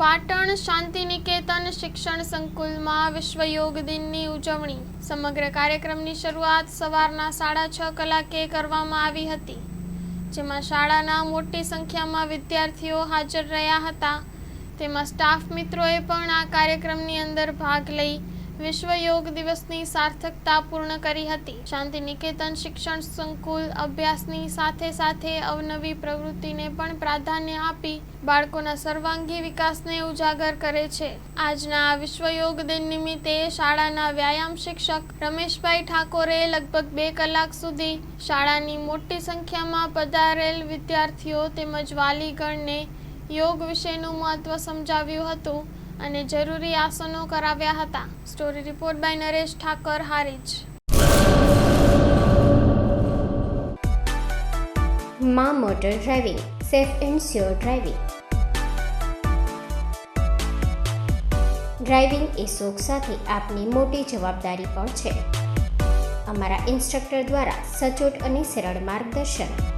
પાટણ શાંતિનિકેતન શિક્ષણ સંકુલમાં વિશ્વ યોગ દિનની ઉજવણી. સમગ્ર કાર્યક્રમની શરૂઆત સવારના સાડા છ કલાકે કરવામાં આવી હતી. જેમાં શાળાના મોટી સંખ્યામાં વિદ્યાર્થીઓ હાજર રહ્યા હતા. તેમાં સ્ટાફ મિત્રોએ પણ આ કાર્યક્રમની અંદર ભાગ લઈ વિશ્વ યોગ દિવસની સાર્થકતા પૂર્ણ કરી હતી. શાંતિ નિકેતન શિક્ષણ સંકુલ અભ્યાસની સાથે સાથે અવનવી પ્રવૃત્તિને પણ પ્રાધાન્ય આપી બાળકોના સર્વાંગી વિકાસને ઉજાગર કરે છે. આજના વિશ્વ યોગ દિન નિમિત્તે શાળાના વ્યાયામ શિક્ષક રમેશભાઈ ઠાકોરે લગભગ બે કલાક સુધી શાળાની મોટી સંખ્યામાં પધારેલ વિદ્યાર્થીઓ તેમજ વાલીગણને યોગ વિશેનું મહત્વ સમજાવ્યું હતું. અને જરૂરી આસનો કરાવ્યા હતા. Story report by Naresh Thakar, Harij. માં motor driving, safe and sure driving. Driving એ શોખ સાથે આપની મોટી જવાબદારી પણ છે. અમારા ઇન્સ્ટ્રક્ટર દ્વારા સચોટ અને સરળ માર્ગદર્શન.